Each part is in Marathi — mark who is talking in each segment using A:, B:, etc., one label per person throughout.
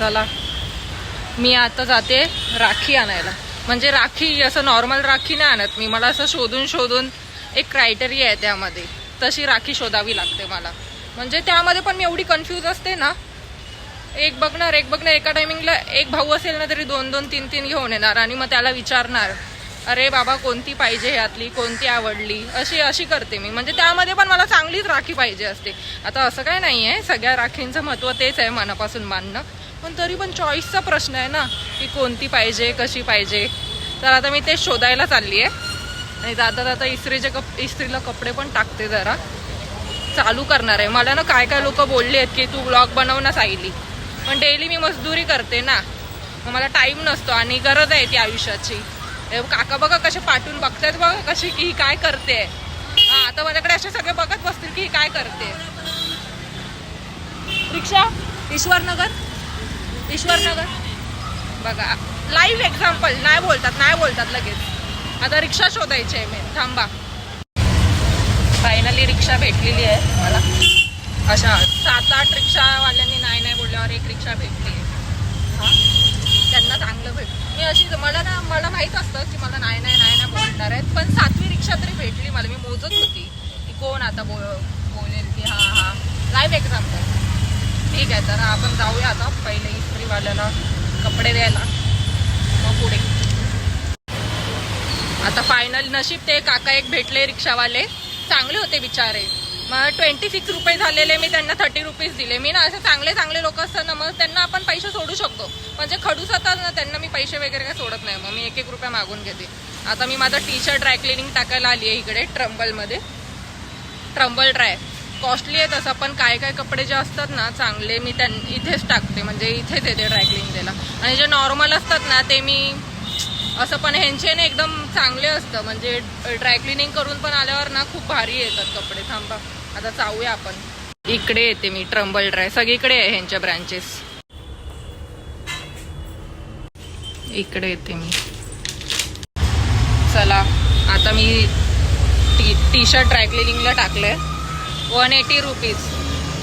A: चला मी आता जाते राखी आणायला. म्हणजे राखी असं नॉर्मल राखी नाही आणत मी. मला असं शोधून शोधून एक क्रायटेरिया आहे त्यामध्ये. तशी राखी शोधावी लागते मला. म्हणजे त्यामध्ये पण मी एवढी कन्फ्यूज असते ना. एक बघणार एक बघणार. एका टायमिंगला एक भाऊ असेल ना तरी दोन दोन तीन तीन घेऊन येणार आणि मग त्याला विचारणार अरे बाबा कोणती पाहिजे ह्यातली? कोणती आवडली? अशी अशी करते मी. म्हणजे त्यामध्ये पण मला चांगलीच राखी पाहिजे असते. आता असं काय नाही आहे सगळ्या राखींचं महत्त्व तेच आहे मनापासून मानणं. पण तरी पण चॉईसचा प्रश्न आहे ना की कोणती पाहिजे कशी पाहिजे. तर आता मी ते शोधायला चालली आहे आणि दादा दादा इस्त्रीचे कप इस्त्रीला कपडे पण टाकते जरा. चालू करणार आहे. मला ना काय काय लोक बोलले आहेत की तू ब्लॉग बनव ना पण डेली मी मजदुरी करते ना. मग मला टाईम नसतो आणि गरज आहे ती आयुष्याची. काका बघा कसे पाठवून बघतायत बघा कशी की ही काय करते. हा आता माझ्याकडे असे सगळे बघत बसतील की ही काय करते. रिक्षा? ईश्वरनगर? ईश्वरनगर? बघा लाईव्ह एक्झाम्पल नाही बोलतात नाही बोलतात लगेच. आता रिक्षा शोधायची आहे मी थांबा. फायनली रिक्षा भेटलेली आहे मला. अशा सात आठ रिक्षावाल्यांनी नाही नाही बोलल्यावर एक रिक्षा भेटली हां? त्यांना चांगलं भेट मी अशी मला ना मला माहीत असतं की मला नाही नाही नाही नाही बोलणार आहेत पण सातवी रिक्षा तरी भेटली मला. मी मोजत होती की कोण आता बो बोलेल की हां हां. लाईव्ह एक्झाम्पल ठीक आहे तर आपण जाऊया आता पहिले इस्त्रीवाल्याला कपडे द्यायला. मग पुढे. आता फायनल नशीब ते काका एक भेटले रिक्षावाले. चांगले होते बिचारे. मग ट्वेंटी सिक्स रुपये झालेले मी त्यांना थर्टी रुपीज दिले. मी ना असे चांगले चांगले लोक असतात ना मग त्यांना आपण पैसे सोडू शकतो. म्हणजे खडूस असतात ना त्यांना मी पैसे वगैरे काय सोडत नाही. मग मी एक एक रुपया मागून घेते. आता मी माझा टी शर्ट ड्राय क्लिनिंग टाकायला आली आहे इकडे ट्रम्बलमध्ये ट्रम्बल ड्राय कॉस्टली आहे तसं पण काय काय कपडे जे असतात ना चांगले मी त्यां इथेच टाकते म्हणजे इथेच येते ड्राय द्यायला आणि जे नॉर्मल असतात ना ते मी असं पण ह्यांचे ना एकदम चांगले असतं. म्हणजे ड्राय क्लिनिंग करून पण आल्यावर ना खूप भारी येतात कपडे. थांबा आता जाऊया आपण. इकडे येते मी ट्रम्बल ड्राय सगळीकडे आहे ह्यांच्या ब्रँचेस इकडे येते मी. चला आता मी टी टी शर्ट ड्राय क्लिनिंगला टाकलंय. वन एटी रुपीज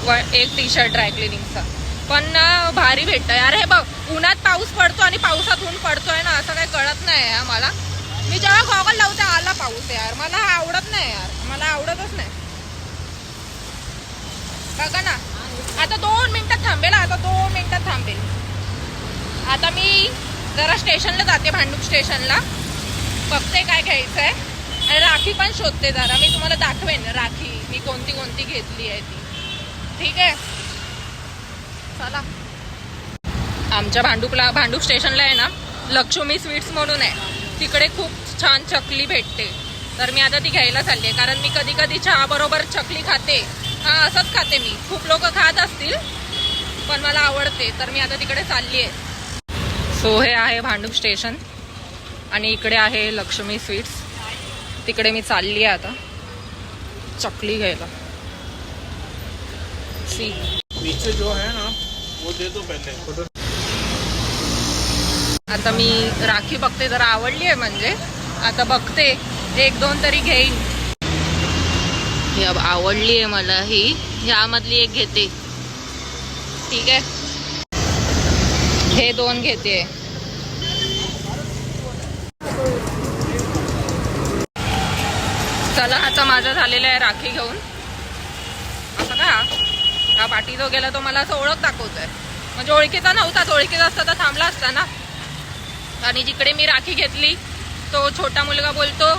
A: व एक टी शर्ट ड्राय क्लिनिंगचा पण भारी भेटतं अरे बघ उन्हात पाऊस पडतो आणि पावसात ऊन पडतोय ना असं काही कळत नाही यार मला मी जेव्हा गॉगल लावते आला पाऊस यार. मला हा आवडत नाही यार. मला आवडतच नाही. बघा ना. आता दोन मिनिटात थांबेल आता दोन मिनिटात थांबेल. आता मी जरा स्टेशनला जाते भांडूप स्टेशनला. बघते काय घ्यायचं आहे आणि राखी पण शोधते जरा. मी तुम्हाला दाखवेन राखी. मी कोणती कोणती घेतली आहे ती. ठीक आहे? चला. आमच्या भांडुकला भांडूप स्टेशनला आहे ना लक्ष्मी स्वीट्स म्हणून आहे. तिकडे खूप छान चकली भेटते. तर मी आता ती घ्यायला चालली आहे कारण मी कधी कधी चहा बरोबर चकली खाते. हा असंच खाते मी. खूप लोक खात असतील पण मला आवडते. तर मी आता तिकडे चालली आहे. सो हे आहे भांडूप स्टेशन. आणि इकडे आहे लक्ष्मी स्वीट्स. तिकडे मी चालली आहे आता. चकली घ्यायला सी
B: पीछे जो है ना वो दे दो पहले.
A: आता मी राखी बघते जरा आवडली आहे म्हणजे. आता बघते एक दोन तरी घेईन. ही अब आवडली आहे मला ही. ह्यामधली एक घेते. ठीक आहे. हे दोन घेते. चला आता माझा झालेला आहे राखी घेऊन. असं का? हा पाठी जो गेला तो मला असं ओळख दाखवतोय. म्हणजे ओळखीचा नव्हताच ओळखीचा असता तर थांबला असता ना. आणि जिकडे मी राखी घेतली तो छोटा मुलगा बोलतो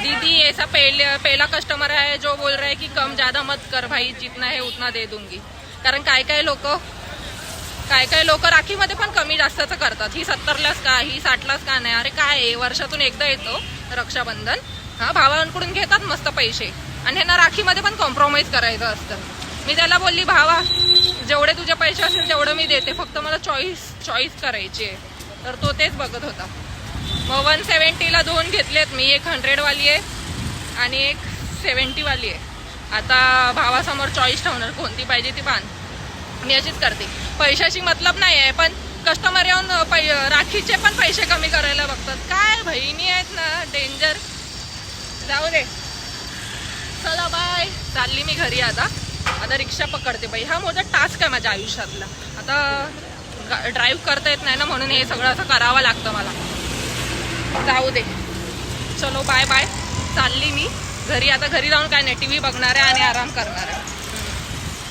A: दीदी ऐसा पहले पहिला कस्टमर आहे जो बोल रहा है की कम ज्यादा मत कर भाई जितना है उतना दे दूंगी. कारण काय काय लोक काय काय लोक राखीमध्ये पण कमी जास्तच करतात. ही सत्तरलाच का ही साठलाच का नाही? अरे काय आहे? वर्षातून एकदा येतो रक्षाबंधन. हा भावांकडून घेतात मस्त पैसे. आणि ह्यांना राखीमध्ये पण कॉम्प्रोमाइज करायचं असतं. मी त्याला बोलली भावा जेवढे तुझे पैसे असेल तेवढं मी देते. फक्त मला चॉईस चॉईस करायची आहे. तर तो तेच बघत होता. मग वन सेवन्टीला दोन घेतलेत. मी एक हंड्रेडवाली आहे आणि एक सेवन्टीवाली आहे. आता भावासमोर चॉईस ठेवणार. कोणती पाहिजे ती बांध मी अशीच करते. पैशाची मतलब नाही आहे पण कस्टमर येऊन पै राखीचे पण पैसे कमी करायला बघतात. काय बहिणी आहेत ना डेंजर जाऊ दे. चला बाय चालली मी घरी आता. आता रिक्षा पकडते बाई. हा मोठा टास्क आहे माझ्या आयुष्यातला. आता ड्राईव्ह करता येत नाही ना म्हणून हे सगळं असं करावं लागतं मला. जाऊ दे. चलो बाय बाय चालली मी. घरी आता घरी जाऊन काय नाही टी व्ही बघणार आहे आणि आराम करणार. आहे